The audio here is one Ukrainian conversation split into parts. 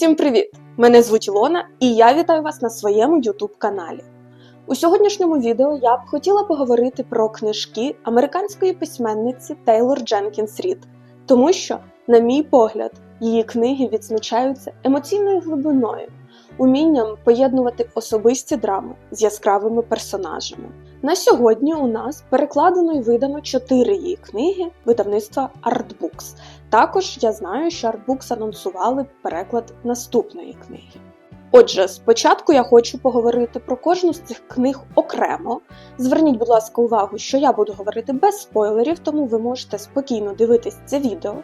Усім привіт! Мене звуть Ілона, і я вітаю вас на своєму YouTube каналі. У сьогоднішньому відео я б хотіла поговорити про книжки американської письменниці Тейлор Дженкінс Рід, тому що, на мій погляд, її книги відзначаються емоційною глибиною, умінням поєднувати особисті драми з яскравими персонажами. На сьогодні у нас перекладено і видано чотири її книги видавництва Artbooks. Також я знаю, що Artbooks анонсували переклад наступної книги. Отже, спочатку я хочу поговорити про кожну з цих книг окремо. Зверніть, будь ласка, увагу, що я буду говорити без спойлерів, тому ви можете спокійно дивитись це відео.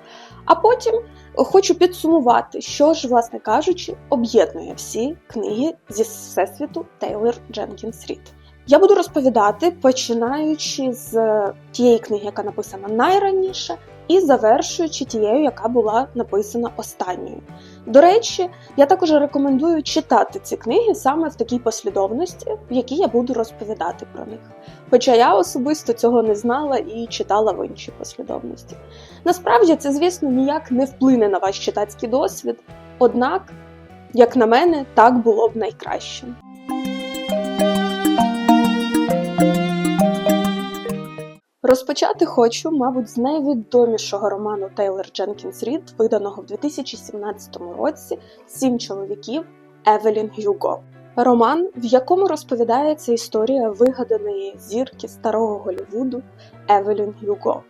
А потім хочу підсумувати, що ж, власне кажучи, об'єднує всі книги зі всесвіту Тейлор Дженкінс Рід. Я буду розповідати, починаючи з тієї книги, яка написана найраніше, і завершуючи тією, яка була написана останньою. До речі, я також рекомендую читати ці книги саме в такій послідовності, в якій я буду розповідати про них. Хоча я особисто цього не знала і читала в іншій послідовності. Насправді, це, звісно, ніяк не вплине на ваш читацький досвід, однак, як на мене, так було б найкраще. Розпочати хочу, мабуть, з найвідомішого роману Тейлор Дженкінс Рід, виданого в 2017 році Сім чоловіків Евелін Гюго. Роман, в якому розповідається історія вигаданої зірки старого Голлівуду Евелін Гюго.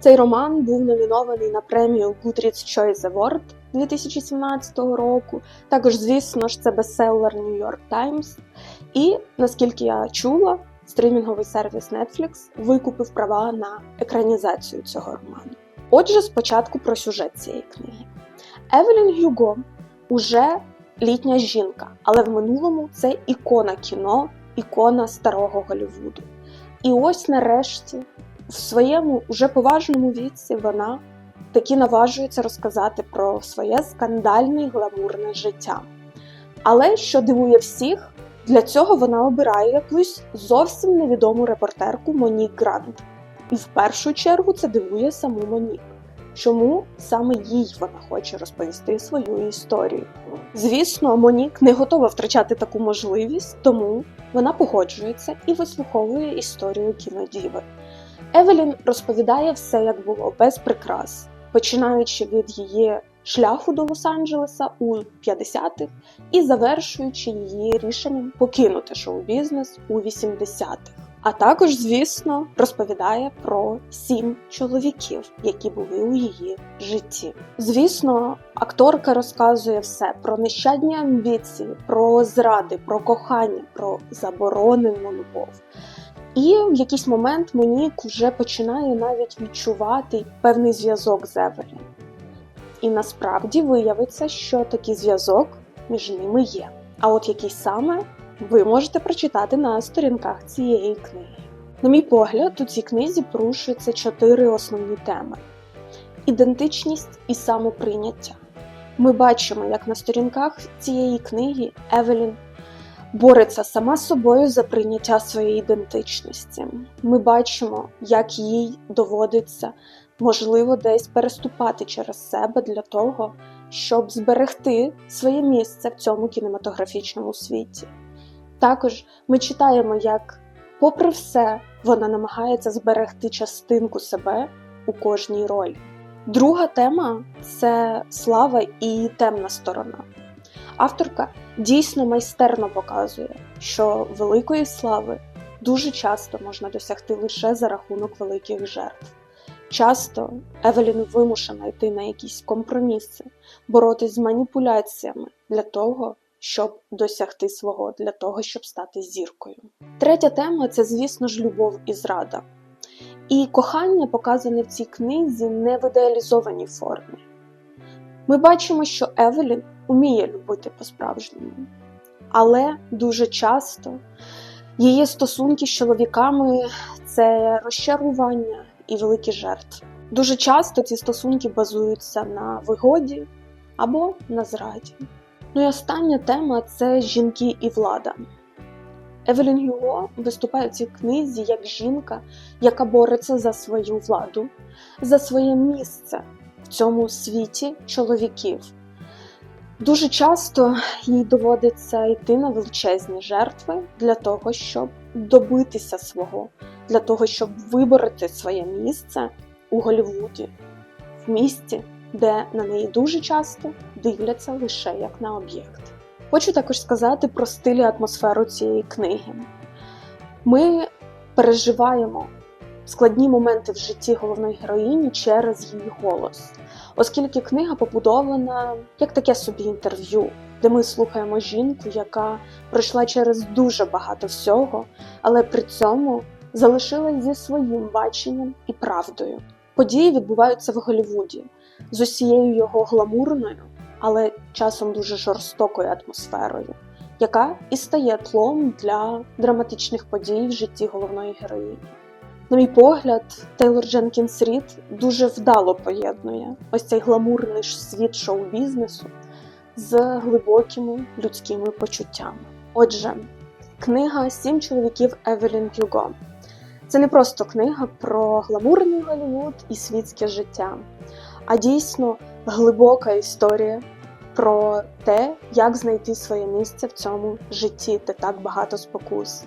Цей роман був номінований на премію Goodreads Choice Award 2017 року. Також, звісно ж, це бестселер New York Times. І наскільки я чула, стримінговий сервіс Netflix викупив права на екранізацію цього роману. Отже, спочатку про сюжет цієї книги. Евелін Гюго уже літня жінка, але в минулому це ікона кіно, ікона старого Голлівуду. І ось нарешті, в своєму уже поважному віці, вона таки наважується розказати про своє скандальне і гламурне життя. Але що дивує всіх, для цього вона обирає якусь зовсім невідому репортерку Монік Грант. І в першу чергу це дивує саму Монік. Чому саме їй вона хоче розповісти свою історію? Звісно, Монік не готова втрачати таку можливість, тому вона погоджується і вислуховує історію кінодіви. Евелін розповідає все, як було, без прикрас, починаючи від її шляху до Лос-Анджелеса у 50-х і завершуючи її рішенням покинути шоу-бізнес у 80-х. А також, звісно, розповідає про сім чоловіків, які були у її житті. Звісно, акторка розказує все про нещадні амбіції, про зради, про кохання, про заборонену любов. І в якийсь момент Монік вже починає навіть відчувати певний зв'язок з Евелін. І насправді виявиться, що такий зв'язок між ними є. А от який саме ви можете прочитати на сторінках цієї книги. На мій погляд, у цій книзі порушуються чотири основні теми: ідентичність і самоприйняття. Ми бачимо, як на сторінках цієї книги Евелін бореться сама з собою за прийняття своєї ідентичності. Ми бачимо, як їй доводиться можливо, десь переступати через себе для того, щоб зберегти своє місце в цьому кінематографічному світі. Також ми читаємо, як, попри все, вона намагається зберегти частинку себе у кожній ролі. Друга тема це слава і темна сторона. Авторка дійсно майстерно показує, що великої слави дуже часто можна досягти лише за рахунок великих жертв. Часто Евелін вимушена йти на якісь компроміси, боротись з маніпуляціями для того, щоб досягти свого, для того, щоб стати зіркою. Третя тема це, звісно ж, любов і зрада. І кохання показане в цій книзі не в ідеалізованій формі. Ми бачимо, що Евелін уміє любити по-справжньому, але дуже часто її стосунки з чоловіками це розчарування і великі жертви. Дуже часто ці стосунки базуються на вигоді або на зраді. Ну і остання тема це жінки і влада. Евелін Юго виступає в цій книзі як жінка, яка бореться за свою владу, за своє місце в цьому світі чоловіків. Дуже часто їй доводиться йти на величезні жертви для того, щоб добитися свого, для того, щоб вибороти своє місце у Голлівуді, в місті, де на неї дуже часто дивляться лише як на об'єкт. Хочу також сказати про стиль і атмосферу цієї книги. Ми переживаємо складні моменти в житті головної героїні через її голос, оскільки книга побудована як таке собі інтерв'ю, де ми слухаємо жінку, яка пройшла через дуже багато всього, але при цьому залишилась зі своїм баченням і правдою. Події відбуваються в Голлівуді з усією його гламурною, але часом дуже жорстокою атмосферою, яка і стає тлом для драматичних подій в житті головної героїні. На мій погляд, Тейлор Дженкінс Рід дуже вдало поєднує ось цей гламурний світ шоу-бізнесу з глибокими людськими почуттями. Отже, книга Сім чоловіків Евелін Гюго. Це не просто книга про гламурний Голлівуд і світське життя, а дійсно глибока історія про те, як знайти своє місце в цьому житті, де так багато спокус.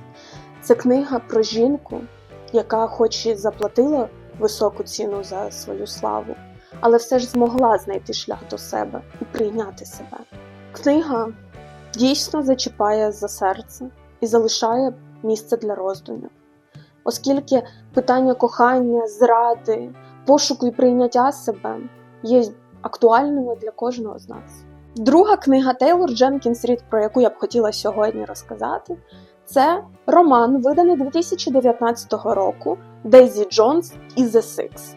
Це книга про жінку, яка, хоч і заплатила високу ціну за свою славу, але все ж змогла знайти шлях до себе і прийняти себе. Книга дійсно зачіпає за серце і залишає місце для роздумів, оскільки питання кохання, зради, пошуку і прийняття себе є актуальними для кожного з нас. Друга книга Тейлор Дженкінс Рід, про яку я б хотіла сьогодні розказати, це роман, виданий 2019 року Дейзі Джонс і The Six.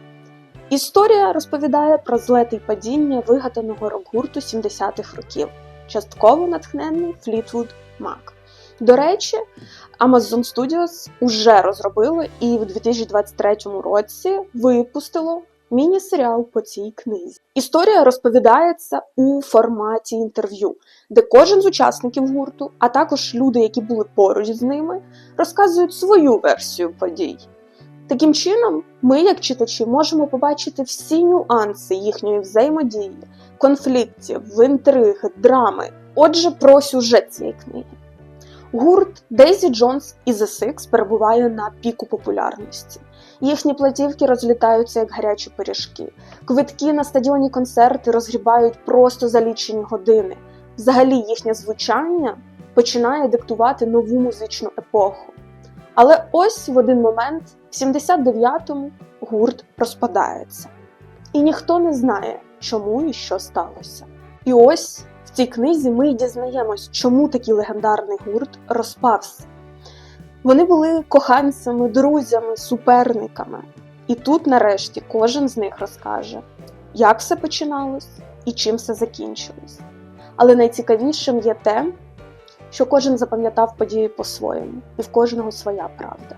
Історія розповідає про злет і падіння вигаданого рок-гурту 70-х років, частково натхнений Fleetwood Mac. До речі, Amazon Studios уже розробило і в 2023 році випустило міні-серіал по цій книзі. Історія розповідається у форматі інтерв'ю, де кожен з учасників гурту, а також люди, які були поруч з ними, розказують свою версію подій. Таким чином, ми, як читачі, можемо побачити всі нюанси їхньої взаємодії, конфліктів, інтриг, драми. Отже, про сюжет цієї книги. Гурт Дейзі Джонс і The Six перебуває на піку популярності. Їхні платівки розлітаються як гарячі пиріжки. Квитки на стадіоні концерти розгрібають просто за лічені години. Взагалі їхнє звучання починає диктувати нову музичну епоху. Але ось в один момент, в 79-му, гурт розпадається. І ніхто не знає, чому і що сталося. І ось в цій книзі ми й дізнаємось, чому такий легендарний гурт розпався. Вони були коханцями, друзями, суперниками. І тут, нарешті, кожен з них розкаже, як все починалось і чим все закінчилось. Але найцікавішим є те, що кожен запам'ятав події по-своєму, і в кожного своя правда.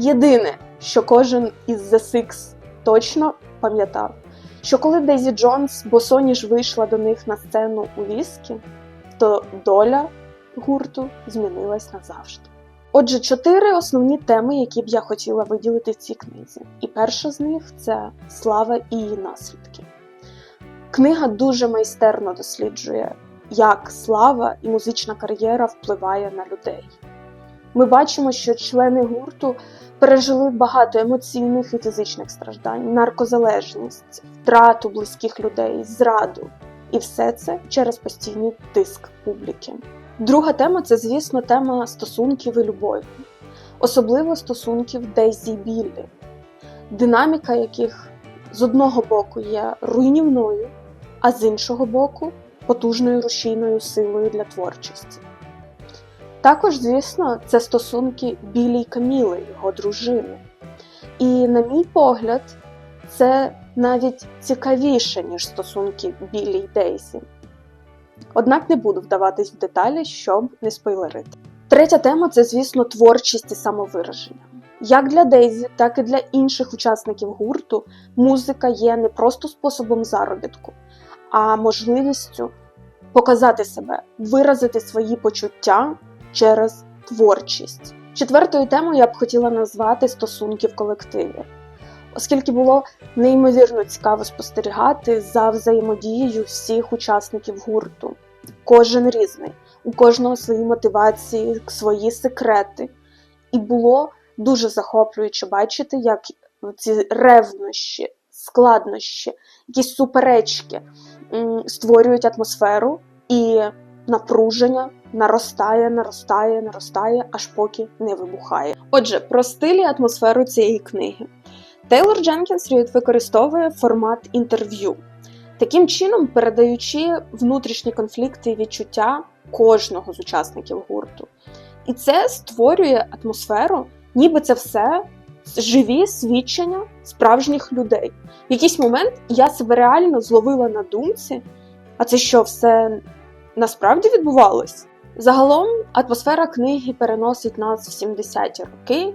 Єдине, що кожен із The Six точно пам'ятав, що коли Дейзі Джонс босоніж вийшла до них на сцену у віскі, то доля гурту змінилась назавжди. Отже, чотири основні теми, які б я хотіла виділити в цій книзі. І перша з них це слава і її наслідки. Книга дуже майстерно досліджує, як слава і музична кар'єра впливає на людей. Ми бачимо, що члени гурту пережили багато емоційних і фізичних страждань, наркозалежність, втрату близьких людей, зраду. І все це через постійний тиск публіки. Друга тема це, звісно, тема стосунків і любові, особливо стосунків Дейзі Біллі, динаміка яких з одного боку є руйнівною, а з іншого боку потужною рушійною силою для творчості. Також, звісно, це стосунки Білі Каміли, його дружини. І, на мій погляд, це навіть цікавіше, ніж стосунки Білі й Дейзі. Однак не буду вдаватись в деталі, щоб не спойлерити. Третя тема це, звісно, творчість і самовираження. Як для Дейзі, так і для інших учасників гурту музика є не просто способом заробітку, а можливістю показати себе, виразити свої почуття через творчість. Четвертою темою я б хотіла назвати стосунки в колективі. оскільки було неймовірно цікаво спостерігати за взаємодією всіх учасників гурту. Кожен різний, у кожного свої мотивації, свої секрети. І було дуже захоплююче бачити, як ці ревнощі, складнощі, якісь суперечки створюють атмосферу і напруження наростає, наростає, наростає, аж поки не вибухає. Отже, про стиль і атмосферу цієї книги. Тейлор Дженкінс використовує формат інтерв'ю, таким чином передаючи внутрішні конфлікти і відчуття кожного з учасників гурту. І це створює атмосферу, ніби це все живі свідчення справжніх людей. В якийсь момент я себе реально зловила на думці, а це що, все насправді відбувалось? Загалом атмосфера книги переносить нас в 70-ті роки,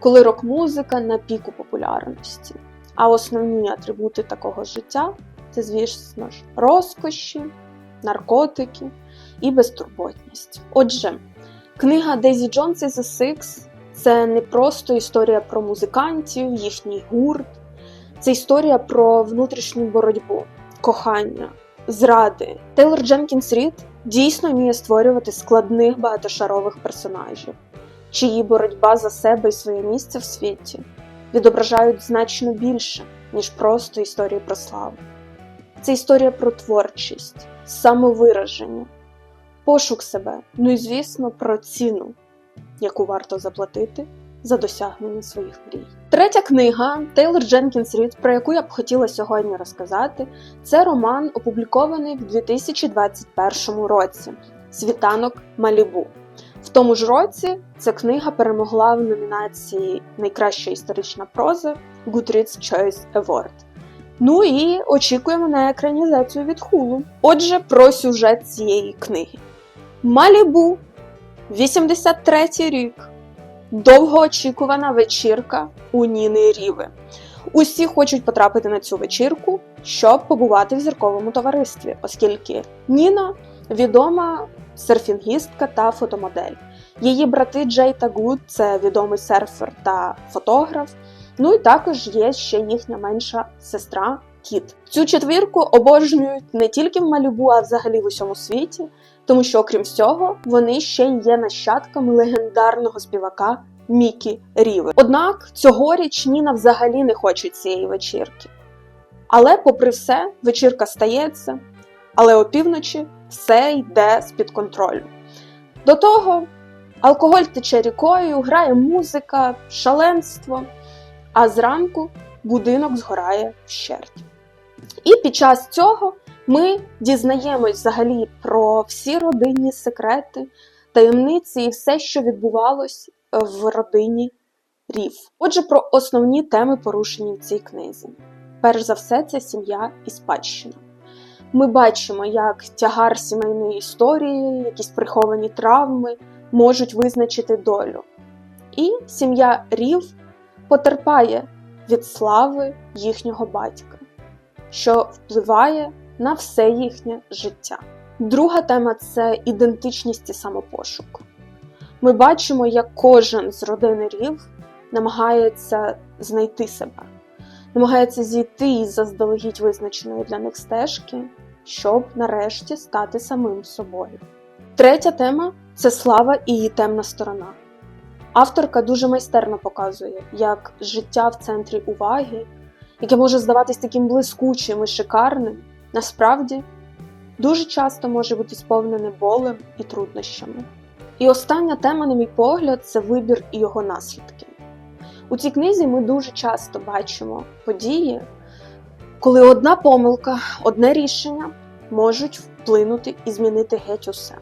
коли рок-музика на піку популярності. А основні атрибути такого життя це, звісно ж, розкоші, наркотики і безтурботність. Отже, книга Дейзі Джонс is a Six це не просто історія про музикантів, їхній гурт, це історія про внутрішню боротьбу, кохання, зради. Тейлор Дженкінс Рід дійсно вміє створювати складних багатошарових персонажів, чиї боротьба за себе і своє місце в світі відображають значно більше, ніж просто історії про славу. Це історія про творчість, самовираження, пошук себе, ну і, звісно, про ціну, яку варто заплатити за досягнення своїх мрій. Третя книга Тейлор Дженкінс Рід, про яку я б хотіла сьогодні розказати, це роман, опублікований в 2021 році Світанок Малібу. В тому ж році ця книга перемогла в номінації Найкраща історична проза Goodreads Choice Award. Ну і очікуємо на екранізацію від хулу. Отже, про сюжет цієї книги. Малібу, 83 рік довгоочікувана вечірка у Ніни Ріви. Усі хочуть потрапити на цю вечірку, щоб побувати в зірковому товаристві, оскільки Ніна відома серфінгістка та фотомодель. Її брати Джей та Гуд це відомий серфер та фотограф. Ну і також є ще їхня менша сестра Кіт. Цю четвірку обожнюють не тільки в Малюбу, а взагалі в усьому світі тому що, окрім всього, вони ще й є нащадками легендарного співака Мікі Ріви. Однак цьогоріч Ніна взагалі не хоче цієї вечірки. Але, попри все, вечірка стається, але опівночі все йде з-під контролю. До того алкоголь тече рікою, грає музика, шаленство, а зранку будинок згорає вщерть. І під час цього ми дізнаємось взагалі про всі родинні секрети, таємниці і все, що відбувалось в родині Рів. Отже, про основні теми порушені в цій книзі. Перш за все, це сім'я і спадщина. Ми бачимо, як тягар сімейної історії, якісь приховані травми можуть визначити долю. І сім'я Рів потерпає від слави їхнього батька, що впливає на все їхнє життя. Друга тема це ідентичність і самопошук. Ми бачимо, як кожен з родини рів намагається знайти себе, намагається зійти із заздалегідь визначеної для них стежки, щоб нарешті стати самим собою. Третя тема це слава і її темна сторона. Авторка дуже майстерно показує, як життя в центрі уваги, яке може здаватись таким блискучим і шикарним, насправді дуже часто може бути сповнене болем і труднощами. І остання тема, на мій погляд, це вибір і його наслідки. У цій книзі ми дуже часто бачимо події, коли одна помилка, одне рішення можуть вплинути і змінити геть усе.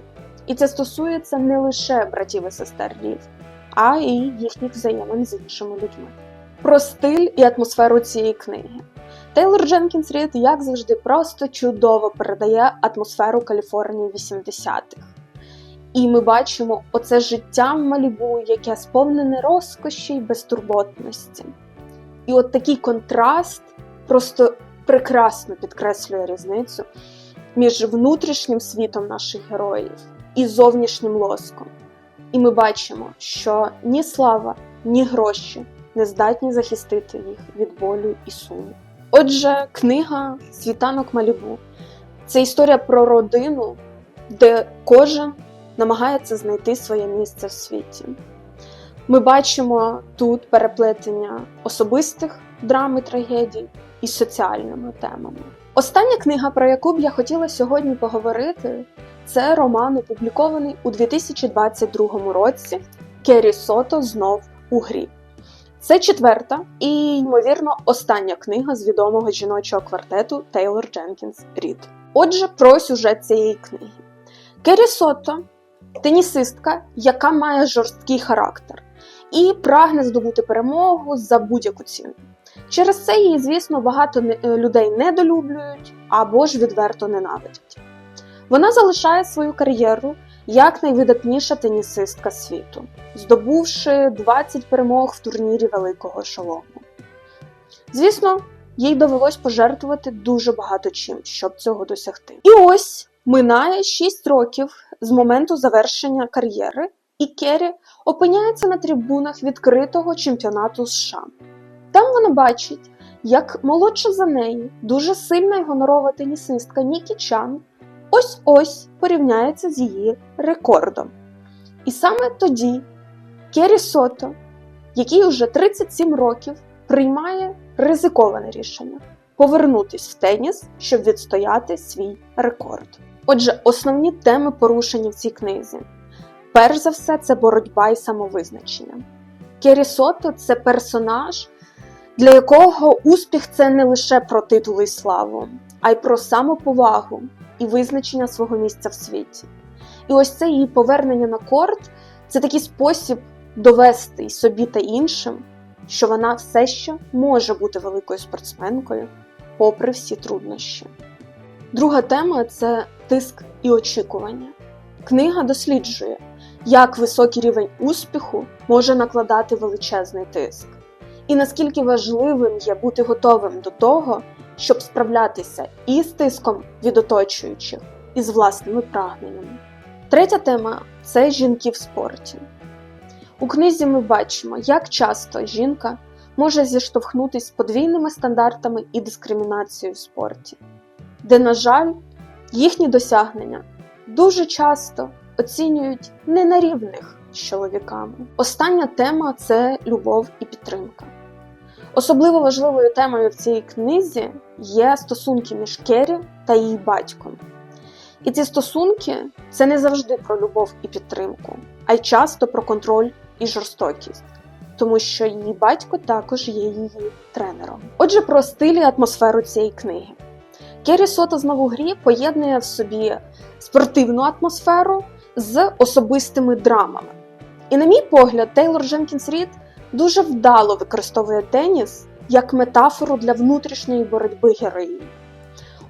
І це стосується не лише братів і сестер Лів, а й їхніх взаємин з іншими людьми. Про стиль і атмосферу цієї книги. Тейлор Дженкінс Рід, як завжди, просто чудово передає атмосферу Каліфорнії 80-х. І ми бачимо оце життя в Малібу, яке сповнене розкоші й безтурботності. І от такий контраст просто прекрасно підкреслює різницю між внутрішнім світом наших героїв і зовнішнім лоском. І ми бачимо, що ні слава, ні гроші не здатні захистити їх від болю і суму. Отже, книга Світанок Малібу це історія про родину, де кожен намагається знайти своє місце в світі. Ми бачимо тут переплетення особистих драм і трагедій із соціальними темами. Остання книга, про яку б я хотіла сьогодні поговорити, це роман, опублікований у 2022 році Керрі Сото знов у грі. Це четверта і, ймовірно, остання книга з відомого жіночого квартету Тейлор Дженкінс Рід. Отже, про сюжет цієї книги. Керрі Сото тенісистка, яка має жорсткий характер і прагне здобути перемогу за будь-яку ціну. Через це її, звісно, багато людей недолюблюють або ж відверто ненавидять. Вона залишає свою кар'єру як найвидатніша тенісистка світу, здобувши 20 перемог в турнірі Великого Шолому. Звісно, їй довелось пожертвувати дуже багато чим, щоб цього досягти. І ось минає 6 років з моменту завершення кар'єри, і Керрі опиняється на трибунах відкритого чемпіонату США. Там вона бачить, як молодша за неї, дуже сильна й гонорова тенісистка Нікі Чан ось ось порівняється з її рекордом. І саме тоді Керрі Сото, який уже 37 років, приймає ризиковане рішення повернутись в теніс, щоб відстояти свій рекорд. Отже, основні теми порушені в цій книзі. Перш за все, це боротьба і самовизначення. Керрі Сото це персонаж, для якого успіх це не лише про титули і славу, а й про самоповагу і визначення свого місця в світі. І ось це її повернення на корт це такий спосіб довести собі та іншим, що вона все ще може бути великою спортсменкою, попри всі труднощі. Друга тема це тиск і очікування. Книга досліджує, як високий рівень успіху може накладати величезний тиск, і наскільки важливим є бути готовим до того, щоб справлятися і з тиском від оточуючих, і з власними прагненнями. Третя тема це жінки в спорті. У книзі ми бачимо, як часто жінка може зіштовхнутися з подвійними стандартами і дискримінацією в спорті, де, на жаль, їхні досягнення дуже часто оцінюють не на рівних з чоловіками. Остання тема це любов і підтримка. Особливо важливою темою в цій книзі є стосунки між Керрі та її батьком. І ці стосунки це не завжди про любов і підтримку, а й часто про контроль і жорстокість, тому що її батько також є її тренером. Отже, про стиль і атмосферу цієї книги. Керрі Сото знову грі поєднує в собі спортивну атмосферу з особистими драмами. І, на мій погляд, Тейлор Дженкінс Рід дуже вдало використовує теніс як метафору для внутрішньої боротьби героїні.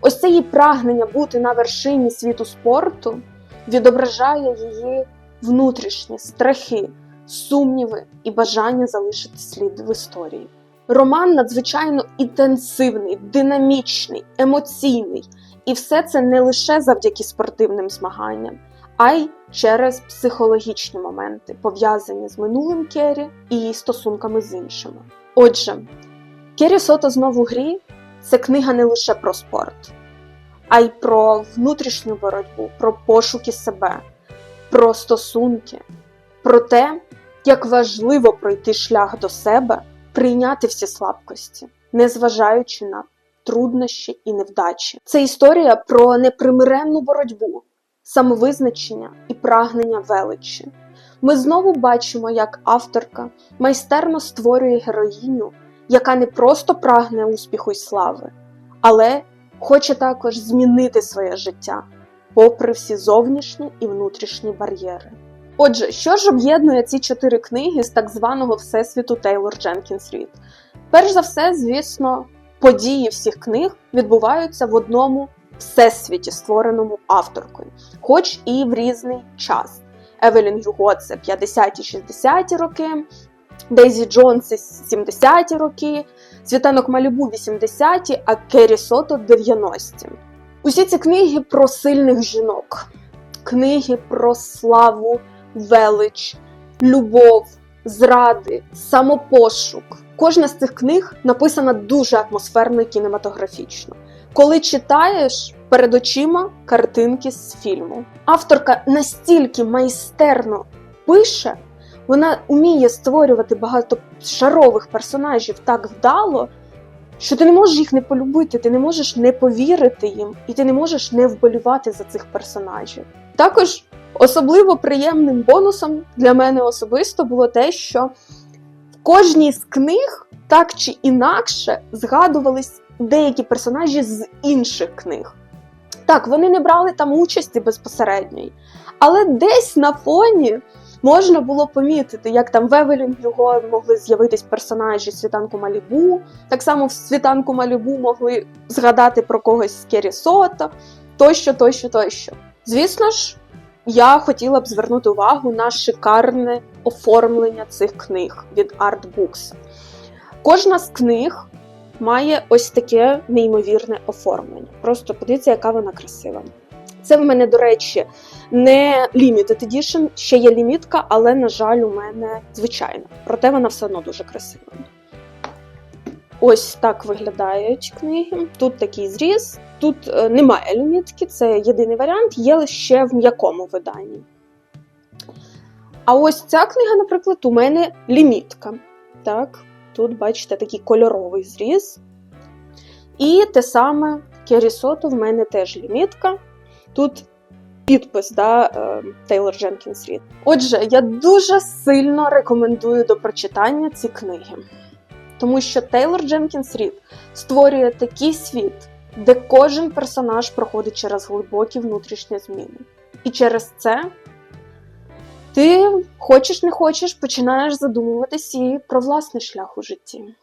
Ось це її прагнення бути на вершині світу спорту відображає її внутрішні страхи, сумніви і бажання залишити слід в історії. Роман надзвичайно інтенсивний, динамічний, емоційний, і все це не лише завдяки спортивним змаганням, а й через психологічні моменти, пов'язані з минулим Керрі і стосунками з іншими. Отже, Керрі Сото знову грі це книга не лише про спорт, а й про внутрішню боротьбу, про пошуки себе, про стосунки, про те, як важливо пройти шлях до себе, прийняти всі слабкості, незважаючи на труднощі і невдачі. Це історія про непримиренну боротьбу, самовизначення і прагнення величі. Ми знову бачимо, як авторка майстерно створює героїню, яка не просто прагне успіху й слави, але хоче також змінити своє життя, попри всі зовнішні і внутрішні бар'єри. Отже, що ж об'єднує ці чотири книги з так званого Всесвіту Тейлор Дженкінс Рід? Перш за все, звісно, події всіх книг відбуваються в одному всесвіті, створеному авторкою, хоч і в різний час. Евелін Юго це 50-60-ті роки, Дейзі Джонс це 70-ті роки, Світанок Малібу 80-ті, а Керрі Сото 90-ті. Усі ці книги про сильних жінок, книги про славу, велич, любов, зради, самопошук. Кожна з цих книг написана дуже атмосферно і кінематографічно. Коли читаєш перед очима картинки з фільму. Авторка настільки майстерно пише, вона вміє створювати багатошарових персонажів так вдало, що ти не можеш їх не полюбити, ти не можеш не повірити їм, і ти не можеш не вболівати за цих персонажів. Також особливо приємним бонусом для мене особисто було те, що в кожній з книг так чи інакше згадувались деякі персонажі з інших книг. Так, вони не брали там участі безпосередньої, але десь на фоні можна було помітити, як там в Евелін його могли з'явитись персонажі світанку Малібу. Так само в світанку Малібу могли згадати про когось з Керрі Сота, тощо, тощо, тощо. Звісно ж, я хотіла б звернути увагу на шикарне оформлення цих книг від Artbooks. Кожна з книг має ось таке неймовірне оформлення. Просто подивіться, яка вона красива. Це в мене, до речі, не limited edition, ще є лімітка, але, на жаль, у мене звичайна. Проте вона все одно дуже красива. Ось так виглядають книги. Тут такий зріз. Тут е, немає лімітки, це єдиний варіант, є лише в м'якому виданні. А ось ця книга, наприклад, у мене лімітка. Так, тут, бачите, такий кольоровий зріз. І те саме Керісото в мене теж лімітка. Тут підпис да, е, Тейлор Дженкінс Рід. Отже, я дуже сильно рекомендую до прочитання ці книги. Тому що Тейлор Дженкінс Рід створює такий світ, де кожен персонаж проходить через глибокі внутрішні зміни. І через це ти хочеш не хочеш, починаєш задумуватися і про власний шлях у житті.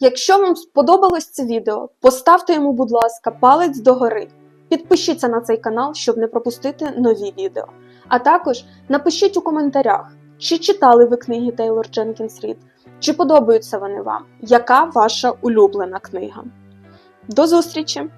Якщо вам сподобалось це відео, поставте йому, будь ласка, палець догори. Підпишіться на цей канал, щоб не пропустити нові відео. А також напишіть у коментарях, чи читали ви книги Тейлор Дженкінс Рід, чи подобаються вони вам, яка ваша улюблена книга. До зустрічі!